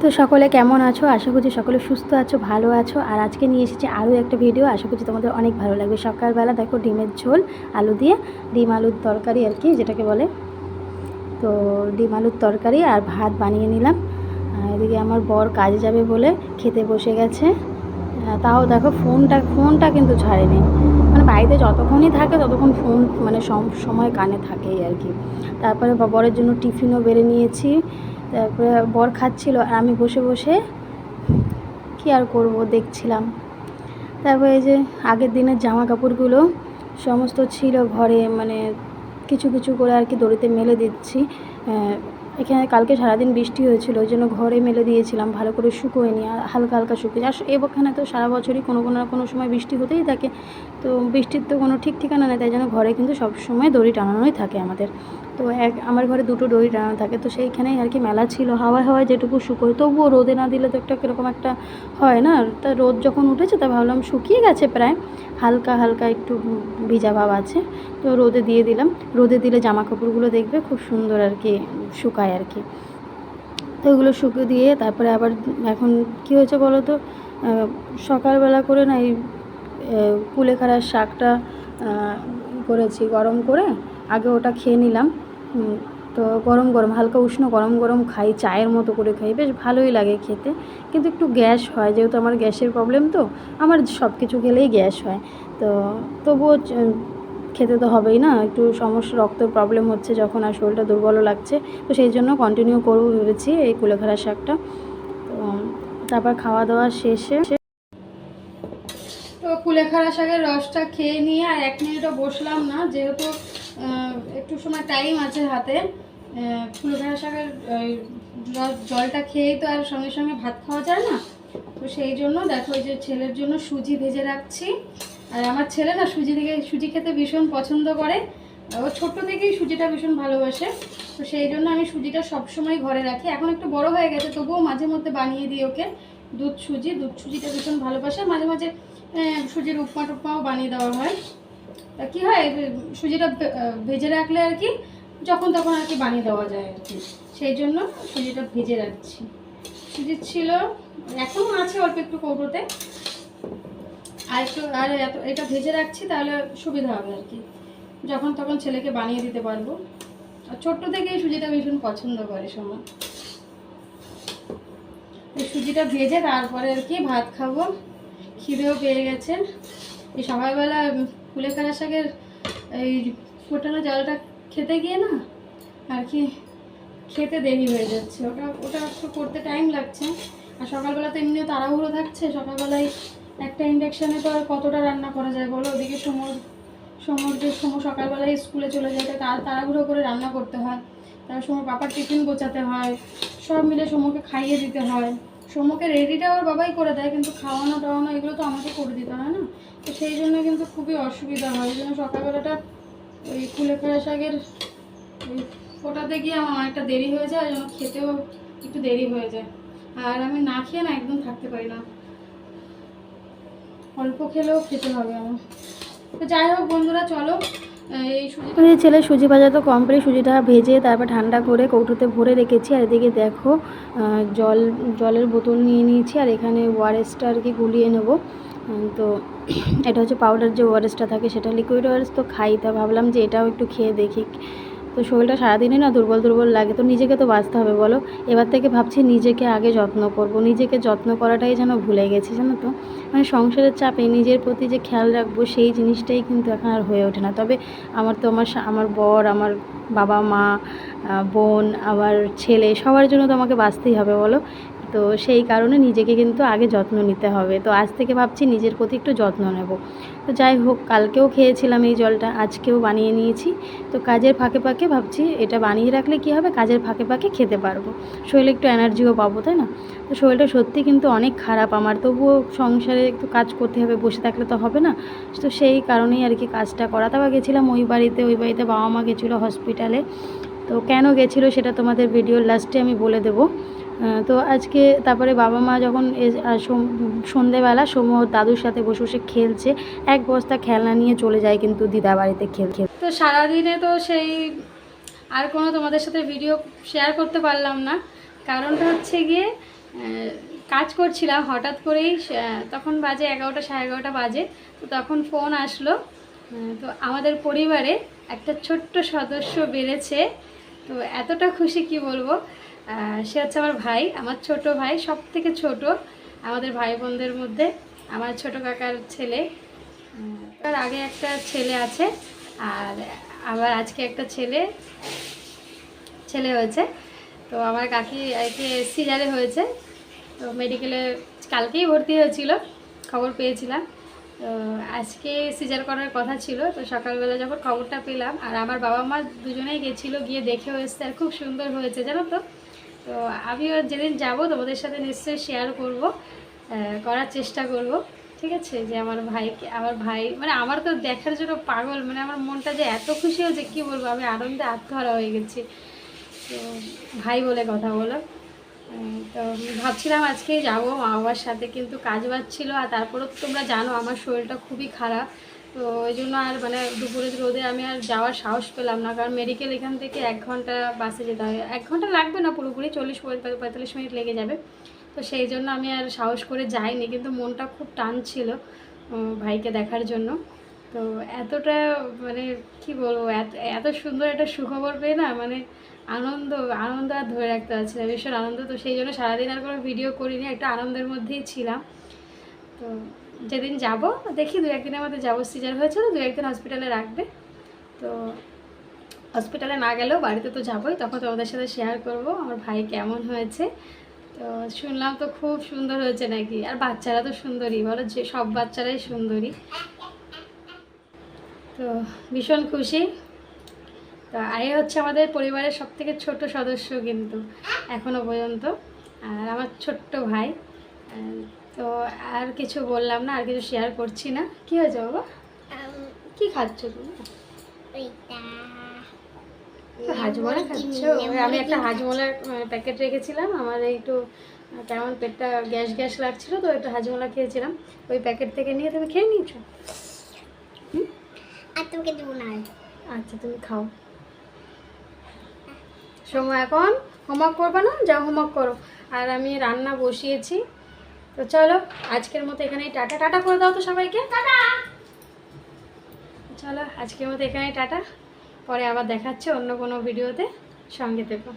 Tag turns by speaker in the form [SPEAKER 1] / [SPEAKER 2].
[SPEAKER 1] তো সকলে কেমন আছো? আশা করছি সকলে সুস্থ আছো, ভালো আছো। আর আজকে নিয়ে এসেছি আরও একটা ভিডিও আশা করছি তোমাদের অনেক ভালো লাগবে। সকালবেলা দেখো ডিমের ঝোল, আলু দিয়ে ডিম আলুর তরকারি আর কি, যেটাকে বলে। তো ডিম আলুর তরকারি আর ভাত বানিয়ে নিলাম। এদিকে আমার বর কাজে যাবে বলে খেতে বসে গেছে। তাও দেখো ফোনটা ফোনটা কিন্তু ছাড়েনি। মানে বাড়িতে যতক্ষণই থাকে, ততক্ষণ ফোন মানে সম- সময় কানে থাকেই আর কি। তারপরে বরের জন্য টিফিনও বেড়ে নিয়েছি। তারপরে বর খাচ্ছিল আর আমি বসে বসে কী আর করব দেখছিলাম। তারপরে এই যে আগের দিনের জামা কাপড়গুলো সমস্ত ছিল ঘরে মানে কিছু কিছু করে আর কি দড়িতে মেলে দিচ্ছি। এখানে কালকে সারাদিন বৃষ্টি হয়েছিল, ওই জন্য ঘরে মেলে দিয়েছিলাম, ভালো করে শুকোয়নি, আর হালকা হালকা শুকিয়ে আর এখানে তো সারা বছরই কোনো কোনো না কোনো সময় বৃষ্টি হতেই থাকে। তো বৃষ্টির তো কোনো ঠিক ঠিকানা নেই, তাই জন্য ঘরে কিন্তু সব সময় দড়ি টানানোই থাকে আমাদের। তো এক, আমার ঘরে দুটো দড়ি টানানো থাকে, তো সেইখানেই আর কি মেলা ছিল। হাওয়ায় হাওয়ায় যেটুকু শুকোয়, তবুও রোদে না দিলে তো একটা কীরকম একটা হয় না। তা রোদ যখন উঠেছে, তা ভাবলাম শুকিয়ে গেছে প্রায়। হালকা হালকা একটু ভিজা ভাব আছে, তো রোদে দিয়ে দিলাম। রোদে দিলে জামা কাপড়গুলো দেখবে, খুব সুন্দর আর কি শুকায় আর কি। তো ওগুলো শুকিয়ে দিয়ে তারপরে আবার এখন কী হয়েছে বলো তো? সকালবেলা করে না এই কুলেখাড়ার শাকটা করেছি গরম করে। আগে ওটা খেয়ে নিলাম। তো গরম গরম, হালকা উষ্ণ গরম গরম খাই, চায়ের মতো করে খাই, বেশ ভালোই লাগে খেতে। কিন্তু একটু গ্যাস হয়, যেহেতু আমার গ্যাসের প্রবলেম তো, আমার সব কিছু খেলেই গ্যাস হয়। তো তবুও খেতে তো হবেই না, একটু সমস্যা, রক্তের প্রবলেম হচ্ছে যখন আর শরীরটা দুর্বলও লাগছে। তো সেই জন্য কন্টিনিউ করব ভেবেছি এই কুলেখাড়া শাকটা। তো তারপর খাওয়া দাওয়া শেষে তো কুলেখাড়া শাকের রসটা খেয়ে নিয়ে আর এক মিনিটও বসলাম না, যেহেতু একটু সময় টাইম আছে হাতে। কুলেখাড়া শাকের জলটা খেয়েই তো আর সঙ্গে সঙ্গে ভাত খাওয়া যায় না। তো সেই জন্য দেখো যে ছেলের জন্য সুজি ভেজে রাখছি। আর আমার ছেলে না সুজি থেকে, সুজি খেতে ভীষণ পছন্দ করে। ও ছোট্ট থেকেই সুজিটা ভীষণ ভালোবাসে। তো সেই জন্য আমি সুজিটা সবসময় ঘরে রাখি। এখন একটু বড় হয়ে গেছে, তবুও মাঝে মধ্যে বানিয়ে দিই ওকে। দুধ সুজি, দুধ সুজিটা ভীষণ ভালোবাসে। মাঝে মাঝে সুজির উপমা টুপমাও বানিয়ে দেওয়া হয়। তা কী হয় সুজিটা ভেজে রাখলে আর কি, যখন তখন আর কি বানিয়ে দেওয়া যায় আর কি। সেই জন্য সুজিটা ভেজে রাখছি। সুজি ছিল এখনও আছে অল্প একটু কৌটোতে। আর একটু, আর এত, এটা ভেজে রাখছি তাহলে সুবিধা হবে আর কি। যখন তখন ছেলেকে বানিয়ে দিতে পারব। আর ছোট্ট থেকেই সুজিটা ভীষণ পছন্দ করে সময় সুজিটা ভেজে তারপরে আর কি ভাত খাব। খিদেও পেয়ে গেছে। এই সকালবেলা কুলেখাড়া শাকের এই ফোটানো জলটা খেতে গিয়ে না আর কি খেতে দেরি হয়ে যাচ্ছে। ওটা ওটা একটু করতে টাইম লাগছে। আর সকালবেলা তো এমনিও তাড়াহুড়ো থাকছে। সকালবেলায় একটা ইন্ডাকশানে তো আর কতটা রান্না করা যায় বলো? ওদিকে সমর সমুদ্রের সময় সকালবেলায় স্কুলে চলে যেতে তার তাড়াহুড়ো করে রান্না করতে হয়। তার সময় পাপার টিফিন গোছাতে হয়। সব মিলে সমকে খাইয়ে দিতে হয়। সমকে রেডিটা ওর বাবাই করে দেয়, কিন্তু খাওয়ানো, টাওয়ানো এগুলো তো আমাকে করে দিতে হয় না। তো সেই জন্য কিন্তু খুবই অসুবিধা হয়। এই জন্য সকালবেলাটা ওই কুলেখাড়া শাকের ওই ফোটাতে গিয়ে আমার অনেকটা দেরি হয়ে যায় জন্য খেতেও একটু দেরি হয়ে যায়। আর আমি না খেয়ে না একদম থাকতে পারি না। অল্প খেলেও খেতে হবে আমার। তো যাই হোক বন্ধুরা, চলো। এই ছেলে সুজি ভাজা তো কমপ্লিট সুজিটা ভেজে তারপর ঠান্ডা করে কৌটোতে ভরে রেখেছি। আর এদিকে দেখো জল, জলের বোতল নিয়ে নিয়েছি আর এখানে ওয়ারেসটা আর কি গুলিয়ে নেব। তো এটা হচ্ছে পাউডার যে ওয়ারেসটা থাকে সেটা লিকুইড ওয়ারেস তো খাই, তা ভাবলাম যে এটাও একটু খেয়ে দেখি। তো শরীরটা সারাদিনই না দুর্বল দুর্বল লাগে, তো নিজেকে তো বাঁচতে হবে বলো। এবার থেকে ভাবছি নিজেকে আগে যত্ন করব, নিজেকে যত্ন করাটাই যেন ভুলে গেছি, জানো তো? মানে সংসারের চাপে নিজের প্রতি যে খেয়াল রাখব সেই জিনিসটাই কিন্তু এখন আর হয়ে ওঠে না। তবে আমার তো আমার আমার বর, আমার বাবা মা বোন, আবার ছেলে সবার জন্য তো আমাকে বাঁচতেই হবে বলো। তো সেই কারণে নিজেকে কিন্তু আগে যত্ন নিতে হবে। তো আজ থেকে ভাবছি নিজের প্রতি একটু যত্ন নেব। তো যাই হোক, কালকেও খেয়েছিলাম এই জলটা, আজকেও বানিয়ে নিয়েছি। তো কাজের ফাঁকে ফাঁকে ভাবছি এটা বানিয়ে রাখলে কি হবে? কাজের ফাঁকে ফাঁকে খেতে পারব। শরীরে একটু এনার্জিও পাবো, তাই না? তো শরীরটা সত্যি কিন্তু অনেক খারাপ আমার, তবুও সংসারে একটু কাজ করতে হবে, বসে থাকলে তো হবে না। তো সেই কারণেই আর কি কাজটা করা। তারপর গেছিলাম ওই বাড়িতে ওই বাড়িতে বাবা মা গেছিল হসপিটালে তো কেন গেছিল সেটা তোমাদের ভিডিওর লাস্টে আমি বলে দেবো। তো আজকে তারপরে বাবা মা যখন সন্ধেবেলা সোম দাদুর সাথে বসে বসে খেলছে, এক বস্তা খেলনা নিয়ে চলে যায় কিন্তু দিদা বাড়িতে খেল খেল। তো সারাদিনে তো সেই আর কোনো তোমাদের সাথে ভিডিও শেয়ার করতে পারলাম না। কারণটা হচ্ছে গিয়ে
[SPEAKER 2] কাজ করছিলাম, হঠাৎ করেই তখন বাজে এগারোটা সাড়ে এগারোটা বাজে, তো তখন ফোন আসলো। তো আমাদের পরিবারে একটা ছোট্ট সদস্য বেড়েছে, তো এতটা খুশি কি বলব? সে হচ্ছে আমার ভাই, আমার ছোট ভাই সব থেকে ছোট, আমাদের ভাই বোনদের মধ্যে। আমার ছোট কাকার ছেলে তার আগে একটা ছেলে আছে, আর আবার আজকে একটা ছেলে ছেলে হয়েছে। তো আমার কাকি আজকে সিজারে হয়েছে, তো মেডিকেলে কালকেই ভর্তি হয়েছিল, খবর পেয়েছিলাম। তো আজকে সিজার করার কথা ছিল, তো সকালবেলা যখন খবরটা পেলাম, আর আমার বাবা মা দুজনেই গেছিল, গিয়ে দেখেও এসছে, আর খুব সুন্দর হয়েছে, জানো তো? তো আমিও যেদিন যাব তোমাদের সাথে নিশ্চয়ই শেয়ার করব করার চেষ্টা করব। ঠিক আছে? যে আমার ভাইকে, আমার ভাই মানে আমার তো দেখার জন্য পাগল মানে আমার মনটা যে এত খুশি হয়েছে, কী বলব? আমি আনন্দে আত্মহারা হয়ে গেছি। তো ভাই বলে কথা বলো। তো ভাবছিলাম আজকেই যাব মা বাবার সাথে, কিন্তু কাজ বাজ ছিল, আর তারপরেও তোমরা জানো আমার শরীরটা খুবই খারাপ। তো ওই জন্য আর মানে দুপুরে রোদে আমি আর যাওয়ার সাহস পেলাম না। কারণ মেডিকেল এখান থেকে এক ঘণ্টা বাসে যেতে হবে এক ঘণ্টা লাগবে না পুরোপুরি, চল্লিশ পঁয়তাল্লিশ মিনিট লেগে যাবে। তো সেই জন্য আমি আর সাহস করে যাইনি, কিন্তু মনটা খুব টান ছিল ভাইকে দেখার জন্য। তো এতটা মানে কি বলব, এত এত সুন্দর একটা সুখবর পেয়ে না মানে আনন্দ আনন্দ আর ধরে রাখতে পারছি না, ভীষণ আনন্দ। তো সেই জন্য সারাদিন আর কোনো ভিডিও করিনি, একটা আনন্দের মধ্যেই ছিলাম। তো যেদিন যাব, দেখি দু একদিনের মধ্যে যাব। সিজার হয়েছে তো দু একদিন হসপিটালে রাখবে। তো হসপিটালে না গেলেও বাড়িতে তো যাবোই, তখন তোমাদের সাথে শেয়ার করব আমার ভাই কেমন হয়েছে। তো শুনলাম তো খুব সুন্দর হয়েছে নাকি। আর বাচ্চারা তো সুন্দরী, বলো যে সব বাচ্চারাই সুন্দরী। তো ভীষণ খুশি। তো আয়ে হচ্ছে আমাদের পরিবারের সব থেকে ছোট সদস্য কিন্তু এখনও পর্যন্ত। আর আমার ছোট্ট ভাই তো আর কিছু বললাম না আর কিছু শেয়ার করছি না। কি হয়েছে বাবা? কি খাচ্ছ তুমি? হাজমোলা খাচ্ছ? আমি একটা হাজমোলার প্যাকেট রেখেছিলাম। আমার একটু কেমন পেটটা গ্যাস গ্যাস লাগছিল তো একটু হাজমোলা খেয়েছিলাম। ওই প্যাকেট থেকে নিয়ে তুমি খেয়ে নিয়েছো?
[SPEAKER 3] আর তোমাকে দেবো না
[SPEAKER 2] আচ্ছা তুমি খাও। সময় এখন হোমওয়ার্ক করবে না? যা হোমওয়ার্ক করো। আর আমি রান্না বসিয়েছি। তো চলো আজকের মতো এখানেই টাটা। টাটা করে দাও তো সবাইকে। চলো আজকের মতো এখানেই টাটা। পরে আবার দেখাচ্ছে অন্য কোনো ভিডিওতে। সঙ্গে থেকো।